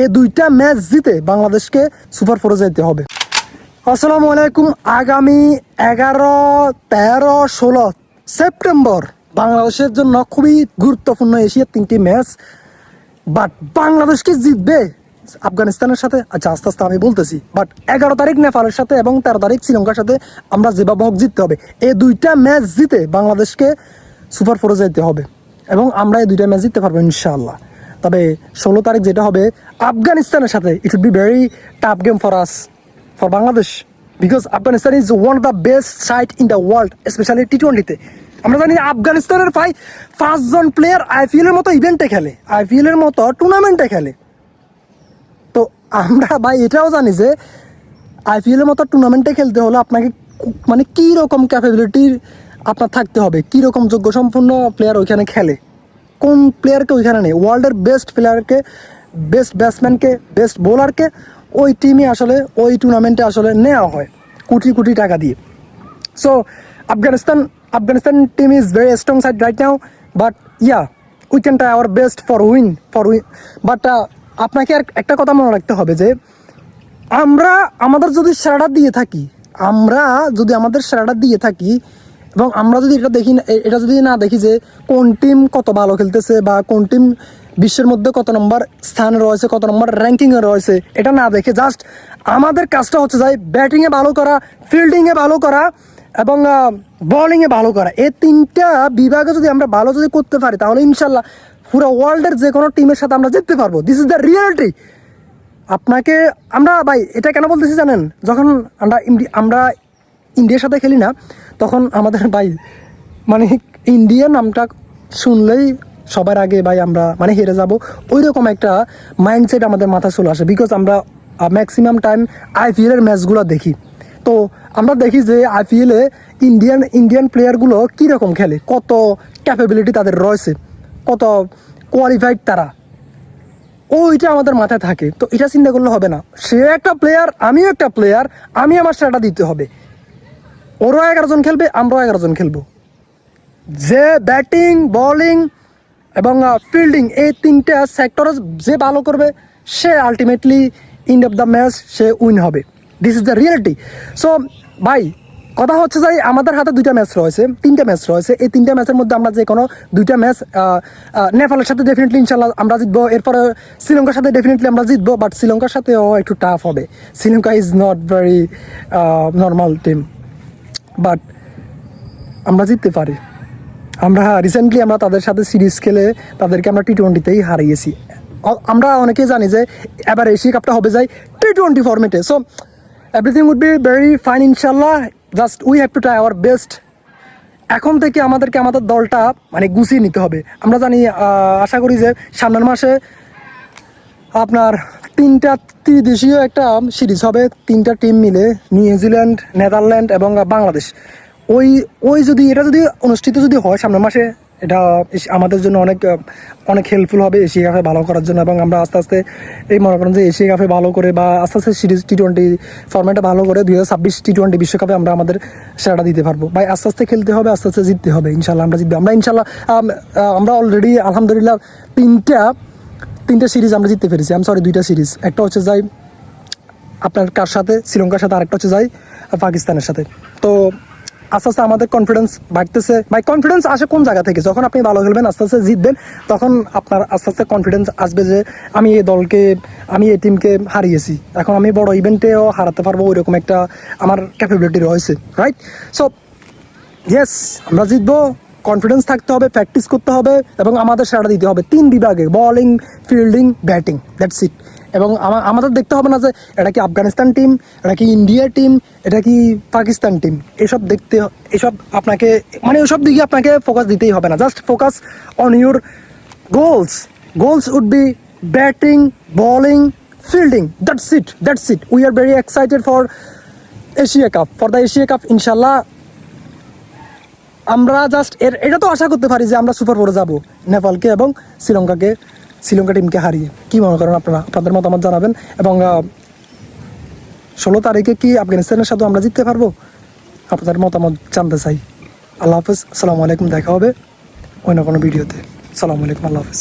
এই দুইটা ম্যাচ জিতে বাংলাদেশকে সুপার ফোরে যেতে হবে। আসসালামু আলাইকুম। আগামী এগারো, তেরো, ষোলো সেপ্টেম্বর বাংলাদেশের জন্য খুবই গুরুত্বপূর্ণ এশিয়ার তিনটি ম্যাচ। বাট বাংলাদেশ কি জিতবে? আফগানিস্তানের সাথে? আচ্ছা আস্তে আস্তে আমি বলতেছি। বাট এগারো তারিখ নেপালের সাথে এবং তেরো তারিখ শ্রীলঙ্কার সাথে আমরা যেভাবে হোক জিততে হবে। এই দুইটা ম্যাচ জিতে বাংলাদেশকে সুপার ফোরে যেতে হবে। এবং আমরা এই দুইটা ম্যাচ জিততে পারব ইনশাআল্লাহ। তবে ষোলো তারিখ যেটা হবে, আফগানিস্তানের সাথে। It would be very tough game for us for Bangladesh because Afghanistan is one of the best side in the world specially টি টোয়েন্টিতে আমরা জানি আফগানিস্তানের প্রায় পাঁচজন প্লেয়ার আইপিএল এর মতো ইভেন্টে খেলে আইপিএল এর মতো টুর্নামেন্টে খেলে। তো আমরা ভাই এটাও জানি যে আইপিএল এর মতো টুর্নামেন্টে খেলতে হলে আপনাকে মানে কী রকম ক্যাপাবিলিটির আপনার থাকতে হবে কী রকম যোগ্য সম্পূর্ণ প্লেয়ার ওইখানে খেলে। কোন প্লেয়ারকে ওইখানে নেই ওয়ার্ল্ডের বেস্ট প্লেয়ারকে বেস্ট ব্যাটসম্যানকে বেস্ট বোলারকে ওই টিমে আসলে ওই টুর্নামেন্টে আসলে নেওয়া হয় কোটি কোটি টাকা দিয়ে so Afghanistan Afghanistan team is very strong side right now, but yeah we try our best for win for win. But uh, আপনাকে আর একটা কথা মনে রাখতে হবে যে আমরা আমাদের যদি সেরাটা দিয়ে থাকি আমরা যদি আমাদের সেরাটা দিয়ে থাকি এবং আমরা যদি এটা দেখি এটা যদি না দেখি যে কোন টিম কত ভালো খেলতেছে বা কোন টিম বিশ্বের মধ্যে কত নম্বর স্থানে রয়েছে, কত নম্বর র্যাঙ্কিংয়ে রয়েছে, এটা না দেখে জাস্ট আমাদের কাজটা হচ্ছে যাই ব্যাটিংয়ে ভালো করা ফিল্ডিংয়ে ভালো করা এবং বোলিংয়ে ভালো করা। এই তিনটা বিভাগে যদি আমরা ভালো যদি করতে পারি, তাহলে ইনশাল্লাহ পুরো ওয়ার্ল্ডের যে কোনো টিমের সাথে আমরা জিততে পারব। দিস ইজ দ্য রিয়ালিটি আপনাকে, আমরা ভাই, এটা কেন বলতেছি জানেন? যখন আমরা আমরা ইন্ডিয়ার সাথে খেলি না তখন আমাদের ভাই মানে ইন্ডিয়া নামটা শুনলেই সবার আগে ভাই আমরা মানে হেরে যাব। ওই রকম একটা মাইন্ডসেট আমাদের মাথায় চলে আসে বিকজ আমরা ম্যাক্সিমাম টাইম আইপিএল এর ম্যাচগুলো দেখি। তো আমরা দেখি যে আইপিএলে ইন্ডিয়ান ইন্ডিয়ান প্লেয়ারগুলো কীরকম খেলে, কত ক্যাপাবিলিটি তাদের রয়েছে, কত কোয়ালিফাইড তারা। ওইটা আমাদের মাথায় থাকে। তো এটা চিন্তা করলে হবে না। সে একটা প্লেয়ার আমিও একটা প্লেয়ার আমি আমার সেটা দিতে হবে। ওরও এগারো জন খেলবে, আমরাও এগারো জন খেলব। যে ব্যাটিং বলিং এবং ফিল্ডিং এই তিনটা সেক্টরে যে ভালো করবে, সে ultimately end of the match say win হবে। This is the reality so ভাই, কথা হচ্ছে যে আমাদের হাতে দুইটা ম্যাচ রয়েছে, তিনটা ম্যাচ রয়েছে। এই তিনটা ম্যাচের মধ্যে আমরা যে কোনো দুইটা ম্যাচ নেপালের সাথে ডেফিনেটলি ইনশাল্লাহ আমরা জিতবো। এরপরে শ্রীলঙ্কার সাথে ডেফিনেটলি আমরা জিতবো বাট শ্রীলঙ্কার সাথেও একটু টাফ হবে। Sri Lanka is not very normal team but আমরা জিততে পারি। আমরা রিসেন্টলি আমরা তাদের সাথে সিরিজ খেলে তাদেরকে আমরা টি টোয়েন্টিতেই হারিয়েছি। আমরা অনেকেই জানি যে এবার এশিয়া কাপটা হবে যাই টি টোয়েন্টি ফর্মেটে so everything would be very fine ইনশাল্লাহ। Just we have to try our best এখন থেকে আমাদেরকে আমাদের দলটা মানে গুছিয়ে নিতে হবে। আমরা জানি আশা করি যে সামনের মাসে আপনার তিনটা ত্রিদেশীয় একটা সিরিজ হবে। তিনটা টিম মিলে নিউজিল্যান্ড নেদারল্যান্ড এবং বাংলাদেশ। ওই ওই যদি, এটা যদি অনুষ্ঠিত যদি হয় সামনের মাসে, এটা আমাদের জন্য অনেক অনেক হেল্পফুল হবে এশিয়া কাপে ভালো করার জন্য এবং আমরা আস্তে আস্তে এই মনে করেন যে এশিয়া কাপে ভালো করে বা আস্তে আস্তে সিরিজ টি টোয়েন্টি ফর্মেটে ভালো করে দুই হাজার ছাব্বিশ টি টোয়েন্টি বিশ্বকাপে আমরা আমাদের সেরাটা দিতে পারব। ভাই, আস্তে আস্তে খেলতে হবে, আস্তে আস্তে জিততে হবে ইনশাল্লাহ আমরা জিতবো। আমরা ইনশাল্লাহ আমরা অলরেডি আলহামদুলিল্লাহ তিনটা তিনটা সিরিজ আমরা জিততে পেরেছি। আমি সরি দুইটা সিরিজ। একটা হচ্ছে যাই আপনার কার সাথে? শ্রীলঙ্কার সাথে, আরেকটা হচ্ছে যাই পাকিস্তানের সাথে। তো আস্তে আস্তে আমাদের কনফিডেন্স বাড়তেছে। ভাই কনফিডেন্স আসে কোন জায়গা থেকে? যখন আপনি ভালো খেলবেন, আস্তে আস্তে জিতবেন, তখন আপনার আস্তে আস্তে কনফিডেন্স আসবে যে আমি এই দলকে, আমি এই টিমকে হারিয়েছি। এখন আমি বড় ইভেন্টেও হারাতে পারব, ওইরকম একটা আমার ক্যাপাবিলিটি রয়েছে রাইট সো ইয়েস আমরা জিতবো। কনফিডেন্স থাকতে হবে প্র্যাকটিস করতে হবে এবং আমাদের সেটা দিতে হবে। তিন বিভাগে bowling fielding batting that's it এবং আমাদের দেখতে হবে না যে এটা কি আফগানিস্তান টিম এটা কি ইন্ডিয়া টিম এটা কি পাকিস্তান টিম এসব দেখতে এসব আপনাকে মানে ওসব দিকে আপনাকে ফোকাস দিতেই হবে না। Just focus on your goals goals would be batting bowling fielding that's it that's it we are very excited for Asia cup for the Asia cup ইনশাল্লাহ আমরা জাস্ট এর, এটা তো আশা করতে পারি যে আমরা সুপার ফোরে যাব। নেপালকে এবং শ্রীলঙ্কাকে, শ্রীলঙ্কা টিমকে হারিয়ে। কী মনে করেন আপনারা? আপনাদের মতামত জানাবেন। এবং ষোলো তারিখে কি আফগানিস্তানের সাথে আমরা জিততে পারব? আপনাদের মতামত জানতে চাই। আল্লাহ হাফিজ। সালামু আলাইকুম। দেখা হবে অন্য কোনো ভিডিওতে। সালামু আলাইকুম। আল্লাহ হাফিজ।